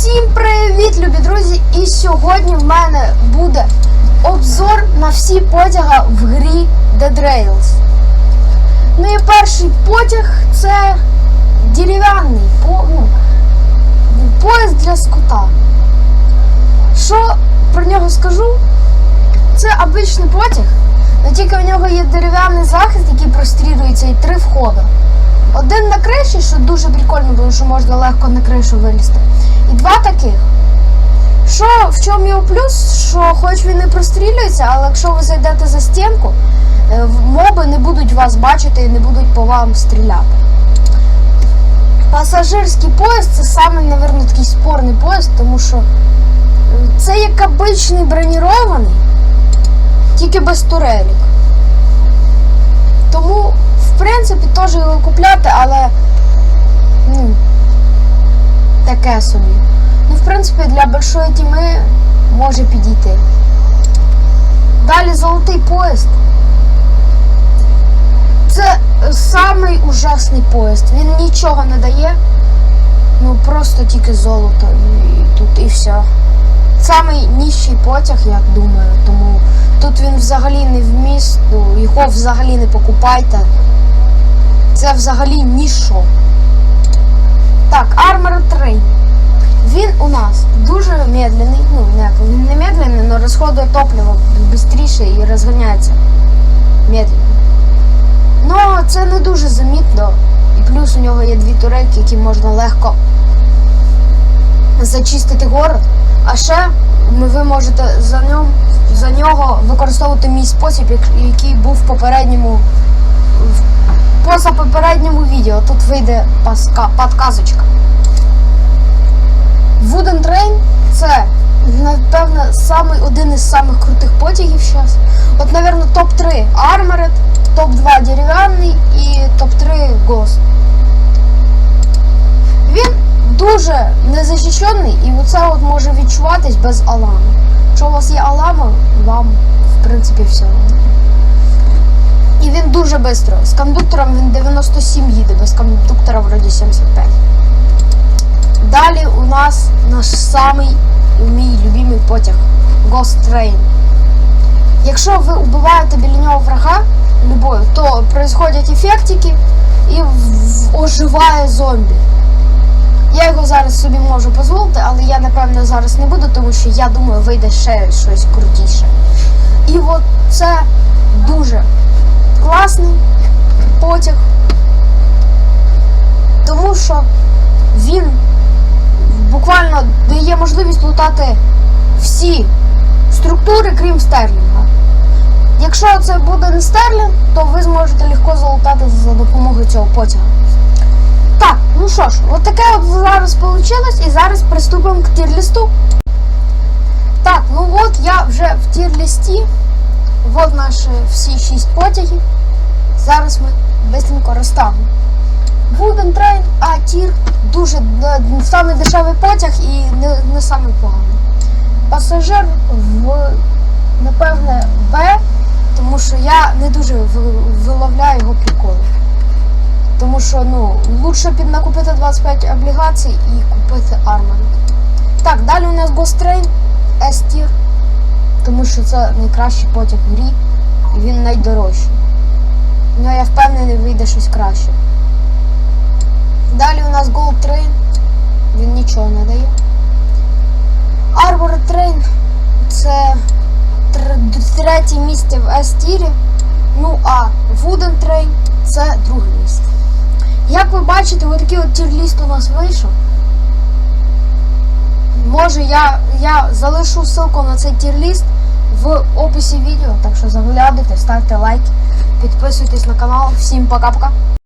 Всім привіт, любі друзі! І сьогодні в мене буде обзор на всі потяги в грі Dead Rails. Ну і перший потяг це дерев'яний по, ну, поїзд для скута. Що про нього скажу? Це обичний потяг, але тільки в нього є дерев'яний захист, який прострілюється, і три входи. Один на криші, що дуже прикольно, тому що можна легко на кришу вилізти. І два таких. Що в чому його плюс? Що хоч він і прострілюється, але якщо ви зайдете за стінку, е, моби не будуть вас бачити і не будуть по вам стріляти. Пасажирський поїзд це саме, мабуть, такий спорний поїзд, тому що е, це як обичний бронірований, тільки без турелік. Тому, в принципі, теж його купляти, але ну, таке. Ну, в принципі, для большої тіми може підійти. Далі золотий поїзд. Це самий ужасний поїзд. Він нічого не дає. Ну просто тільки золото і тут і все. Самий ніжчий потяг, як думаю, тому тут він взагалі не ну, його взагалі не покупайте. Це взагалі ніщо. Так, Armor Train. Він у нас дуже медленний. Ну, не, не медленний, але розходує топливо швидше і розганяється медленно. Ну, це не дуже замітно. І плюс у нього є дві турельки, які можна легко зачистити город. А ще ви можете за ньому, за нього використовувати мій спосіб, який був в попередньому в позапопередньому відео. Тут вийде паска, подказочка. Wooden Train це, напевно, самий, один із самих крутих потягів зараз. От, напевно, топ-3 Armored, топ-2 дерев'яний і топ-3 Ghost. Він дуже незахищений і оце от може відчуватись без аламу. Якщо у вас є алама, вам в принципі все. І він дуже швидко. З кондуктором він 97 їде, без кондуктора вроді 75. Далі у нас наш самий мій любимий потяг Ghost Train. Якщо ви убиваєте біля нього врага любою, то происходять ефектики і оживає зомбі. Я його зараз собі можу дозволити, але я напевно зараз не буду, тому що я думаю, вийде ще щось крутіше. І от це дуже класний потяг, тому що він буквально дає можливість лутати всі структури, крім стерлінга. Якщо це буде не стерлінг, то ви зможете легко залутати за допомогою цього потяга. Так, ну що ж, от таке от зараз вийшло, і зараз приступимо к тір-лісту. Так, ну от я вже в наші всі шість потягів. Зараз ми швидко розставимо. Wooden Train, а тір дуже е, самий дешевий потяг і не, не самий поганий. Пасажир в напевне Б, тому що я не дуже ви- виловляю його приколи. Тому що ну, лучше під накупити 25 облігацій і купити Armored. Так, далі у нас Train S-Tier, тому що це найкращий потяг в грі він найдорожчий. У нього я впевнений вийде щось краще. Далі у нас Gold Train. Він нічого не дає. Arbor Train це тр- третє місце в S-тірі. Ну а Wooden Train це друге місце. Як ви бачите, отакий от тір-ліст у нас вийшов. Може я, я залишу ссылку на цей тір-ліст в описі відео, так що заглядайте, ставте лайки, підписуйтесь на канал. Всім пока-пока.